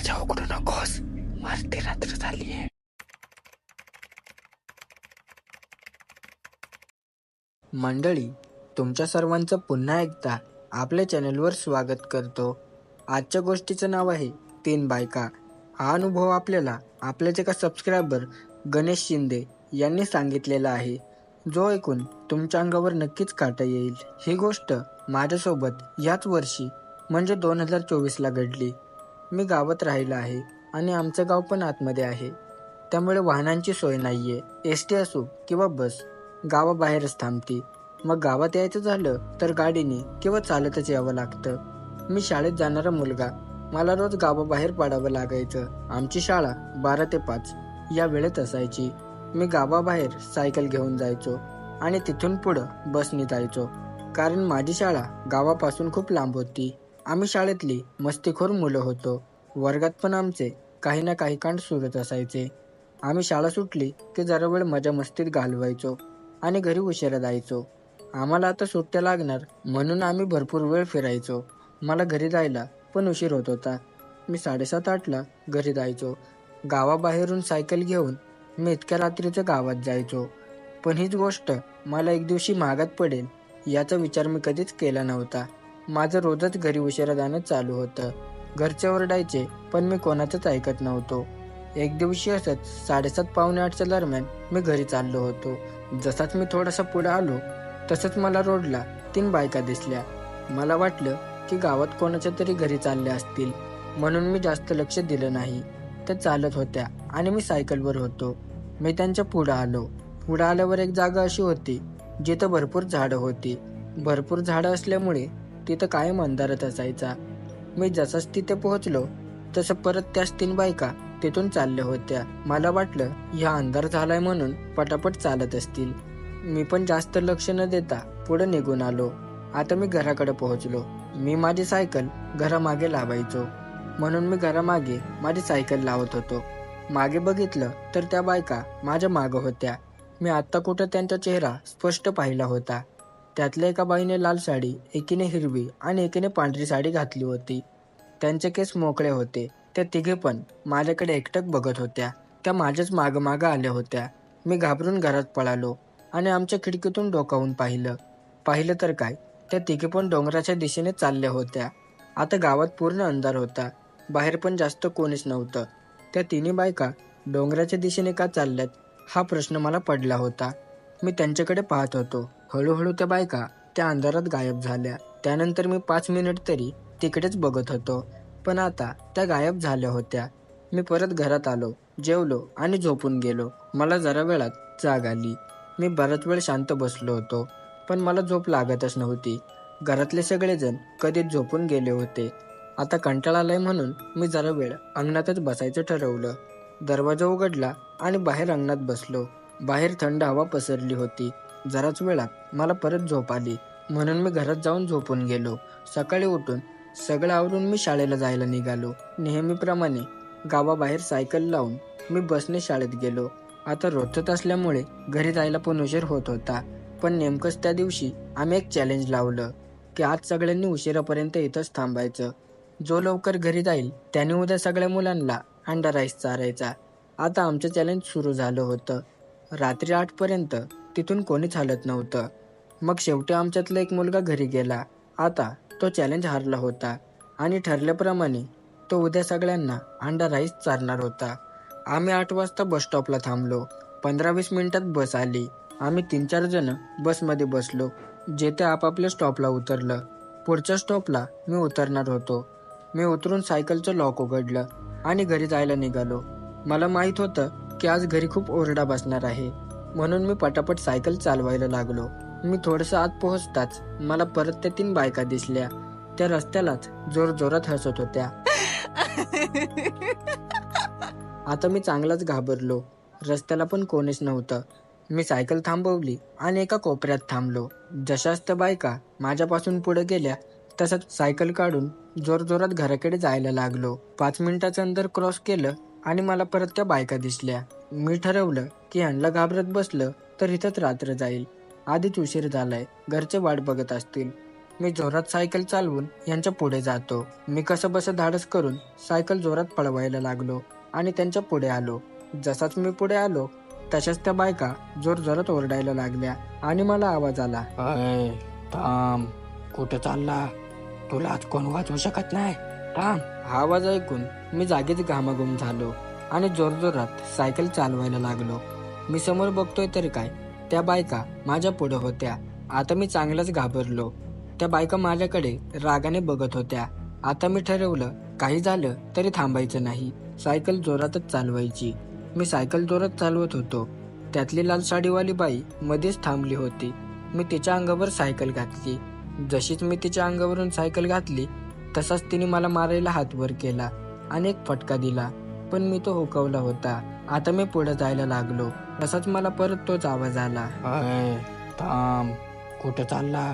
दरवाजा उघडू नकोस मरती रात्र झालीये. मंडळी तुमच्या सर्वांचं पुन्हा एकदा आपल्या चॅनलवर स्वागत करतो. आजच्या गोष्टीचं नाव आहे तीन बायका. हा अनुभव आपल्याला आपल्याच एका सबस्क्रायबर गणेश शिंदे यांनी सांगितलेला आहे. जो ऐकून तुमच्या अंगावर नक्कीच काटा येईल. ही गोष्ट माझ्यासोबत याच वर्षी म्हणजे दोन हजार चोवीसला घडली. मी गावात राहिला आहे आणि आमचं गाव पण आतमध्ये आहे. त्यामुळे वाहनांची सोय नाही आहे एस टी असो किंवा बस गावाबाहेरच थांबते. मग गावात यायचं झालं तर गाडीने किंवा चालतच यावं लागतं. मी शाळेत जाणारा मुलगा मला रोज गावाबाहेर पडावं लागायचं. आमची शाळा बारा ते पाच. या वेळेत असायची. मी गावाबाहेर सायकल घेऊन जायचो आणि तिथून पुढं बसने जायचो. कारण माझी शाळा गावापासून खूप लांब होती. आम्ही शाळेतली मस्तीखोर मुलं होतो. वर्गात पण आमचे काही ना काही कांड सुरत असायचे. आम्ही शाळा सुटली की जरा वेळ मजा मस्तीत घालवायचो आणि घरी उशिरा जायचो. आम्हाला आता सुट्ट्या लागणार म्हणून आम्ही भरपूर वेळ फिरायचो. मला घरी जायला पण उशीर होत होता. मी साडेसात आठला घरी जायचो. गावाबाहेरून सायकल घेऊन मी इतक्या रात्रीचं गावात जायचो. पण हीच गोष्ट मला एक दिवशी महागात पडेल याचा विचार मी कधीच केला नव्हता. माझं रोजच घरी उशिरा जाणं चालू होतं. घरचे ओरडायचे पण मी कोणाचंच ऐकत नव्हतो. एक दिवशी असंच साडेसात पावणे आठच्या दरम्यान मी घरी चाललो होतो. जसाच मी थोडासा पुढे आलो तसंच मला रोडला तीन बायका दिसल्या. मला वाटलं की गावात कोणाच्या तरी घरी चालल्या असतील. म्हणून मी जास्त लक्ष दिलं नाही. त्या चालत होत्या आणि मी सायकलवर होतो. मी त्यांच्या पुढं आलो. पुढं आल्यावर एक जागा अशी होती जिथं भरपूर झाडं होती. भरपूर झाडं असल्यामुळे तिथं कायम अंधारत असायचा. मी जसाच तिथे पोहोचलो तसं परत त्याच तीन बायका तिथून चालल्या होत्या. मला वाटलं ह्या अंधार झालाय म्हणून पटापट चालत असतील. मी पण जास्त लक्ष न देता पुढे निघून आलो. आता मी घराकडे पोहोचलो. मी माझी सायकल घरामागे लावायचो. म्हणून मी घरामागे माझी सायकल लावत होतो. मागे बघितलं तर त्या बायका माझ्या मागं होत्या. मी आत्ता कुठं त्यांचा चेहरा स्पष्ट पाहिला होता. त्यातल्या एका बाईने लाल साडी एकीने हिरवी आणि एकीने पांढरी साडी घातली होती. त्यांचे केस मोकळे होते. त्या तिघे पण माझ्याकडे एकटक बघत होत्या. त्या माझ्याच माग मागं आल्या होत्या. मी घाबरून घरात पळालो आणि आमच्या खिडकीतून डोकावून पाहिलं. पाहिलं तर काय? त्या तिघे पण डोंगराच्या दिशेने चालल्या होत्या. आता गावात पूर्ण अंधार होता. बाहेर पण जास्त कोणीच नव्हतं. त्या तिन्ही बायका डोंगराच्या दिशेने का चालल्यात? हा प्रश्न मला पडला होता. मी त्यांच्याकडे पाहत होतो. हळूहळू त्या बायका त्या अंधारात गायब झाल्या. त्यानंतर मी पाच मिनिट तरी तिकडेच बघत होतो. पण आता त्या गायब झाल्या होत्या. मी परत घरात आलो जेवलो आणि झोपून गेलो. मला जरा वेळात जाग आली. मी बराच वेळ शांत बसलो होतो पण मला झोप लागतच नव्हती. घरातले सगळेजण कधीच झोपून गेले होते. आता कंटाळा आलाय म्हणून मी जरा वेळ अंगणातच बसायचं ठरवलं. दरवाजा उघडला आणि बाहेर अंगणात बसलो. बाहेर थंड हवा पसरली होती. जराच वेळात मला परत झोप आली. म्हणून मी घरात जाऊन झोपून गेलो. सकाळी उठून सगळं आवरून मी शाळेला जायला निघालो. नेहमीप्रमाणे गावाबाहेर सायकल लावून मी बसने शाळेत गेलो. आता रोजच असल्यामुळे घरी जायला पण उशीर होत होता. पण नेमकंच त्या दिवशी आम्ही एक चॅलेंज लावलं की आज सगळ्यांनी उशिरापर्यंत इथंच थांबायचं. जो लवकर घरी जाईल त्याने उद्या सगळ्या मुलांना अंडा राईस चारायचा. आता आमचं चॅलेंज सुरू झालं होतं. रात्री आठपर्यंत तिथून कोणीच हलत नव्हतं. मग शेवटी आमच्यातला एक मुलगा घरी गेला. आता तो चॅलेंज हारला होता आणि ठरल्याप्रमाणे तो उद्या सगळ्यांना अंडा राईस चारणार होता. आम्ही आठ वाजता बस स्टॉपला थांबलो. पंधरा वीस मिनिटात बस आली. आम्ही तीन चार जण बसमध्ये बसलो. जेथे आपापल्या स्टॉपला उतरलं. पुढच्या स्टॉपला मी उतरणार होतो. मी उतरून सायकलचं लॉक उघडलं आणि घरी जायला निघालो. मला माहीत होतं की आज घरी खूप ओरडा बसणार आहे. म्हणून मी पटापट सायकल चालवायला लागलो. मी थोडंसं आत पोहोचताच मला परत त्या तीन बायका दिसल्या. त्या रस्त्यालाच जोर जोरात हसत होत्या. आता मी चांगलाच घाबरलो. रस्त्याला पण कोणीच नव्हतं. मी सायकल थांबवली आणि एका कोपऱ्यात थांबलो. जशाच त्या बायका माझ्यापासून पुढे गेल्या तसंच सायकल काढून जोर जोरात घराकडे जायला लागलो. पाच मिनिटाचं अंतर क्रॉस केलं आणि मला परत त्या बायका दिसल्या. मी ठरवलं की ह्यांना घाबरत बसलं तर इथंच रात्र जाईल. आधीच उशीर झालाय. घरचे वाट बघत असतील. मी जोरात सायकल चालवून यांच्या पुढे जातो. मी कसं बसं धाडस करून सायकल जोरात पळवायला लागलो आणि त्यांच्या पुढे आलो. जसाच मी पुढे आलो तशाच त्या बायका जोर जोरात ओरडायला लागल्या आणि मला आवाज आला अय थांब. कुठं चालला? तुला आज कोण वाचवू शकत नाही? थांब. हा आवाज ऐकून मी जागीच घामाघूम झालो. आणि जोरजोरात सायकल चालवायला लागलो. मी समोर बघतोय तर काय? त्या बायका माझ्या पुढे होत्या. आता मी चांगलाच घाबरलो. त्या बायका माझ्याकडे रागाने बघत होत्या. आता मी ठरवलं काही झालं तरी थांबायचं नाही. सायकल जोरातच चालवायची. मी सायकल जोरात चालवत होतो. त्यातली लाल साडीवाली बाई मध्येच थांबली होती. मी तिच्या अंगावर सायकल घातली. जशीच मी तिच्या अंगावरून सायकल घातली तसाच तिने मला मारायला हात वर केला आणि एक फटका दिला. पण मी तो हुकवला होता. आता मी पुढे जायला लागलो. तसाच मला परत तोच आवाज आला. थांब. कुठं चालला?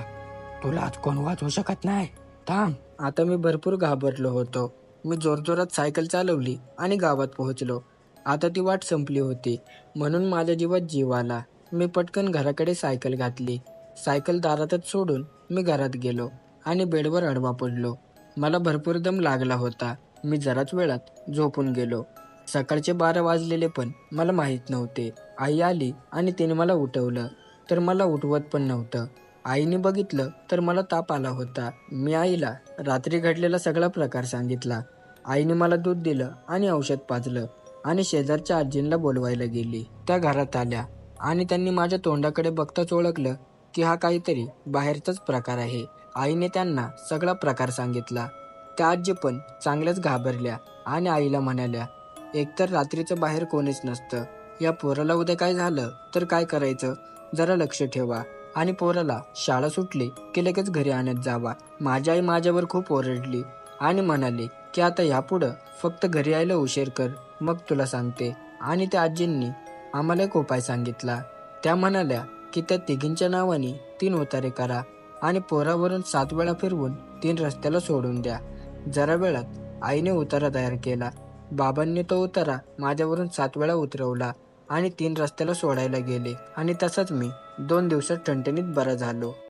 तुला आज कोण वाचवू शकत नाही? थांब. आता मी भरपूर घाबरलो होतो. मी जोरजोरात सायकल चालवली आणि गावात पोहोचलो. आता ती वाट संपली होती. म्हणून माझ्या जीवात जीव आला. मी पटकन घराकडे सायकल घातली. सायकल दारातच सोडून मी घरात गेलो आणि बेडवर अडवा पडलो. मला भरपूर दम लागला होता. मी जराच वेळात झोपून गेलो. सकाळचे बारा वाजलेले पण मला माहीत नव्हते. आई आली आणि तिने मला उठवलं तर मला उठवत पण नव्हतं. आईने बघितलं तर मला ताप आला होता. मी आईला रात्री घडलेला सगळा प्रकार सांगितला. आईने मला दूध दिलं आणि औषध पाजलं आणि शेजारच्या आजींना बोलवायला गेली. त्या घरात आल्या आणि त्यांनी माझ्या तोंडाकडे बघताच ओळखलं की हा काहीतरी बाहेरचाच प्रकार आहे. आईने त्यांना सगळा प्रकार सांगितला. त्या आजी पण चांगल्याच घाबरल्या आणि आईला म्हणाल्या एकतर रात्रीचं बाहेर कोणीच नसतं. या पोराला उद्या काय झालं? तर काय करायचं? जरा लक्ष ठेवा. आणि पोराला शाळा सुटली की लगेच घरी आणत जावा. माझी आई माझ्यावर खूप ओरडली आणि म्हणाली की आता यापुढं फक्त घरी यायला उशीर कर मग तुला सांगते. आणि त्या आजींनी आम्हाला एक उपाय सांगितला. त्या म्हणाल्या की त्या तिघींच्या नावाने तीन उतारे करा आणि पोरावरून सात वेळा फिरवून तीन रस्त्याला सोडून द्या. जरा वेळात आईने उतारा तयार केला. बाबांनी तो उतारा माझ्यावरून सात वेळा उतरवला आणि तीन रस्त्याला सोडायला गेले. आणि तसंच मी दोन दिवसात ठणठणीत बरा झालो.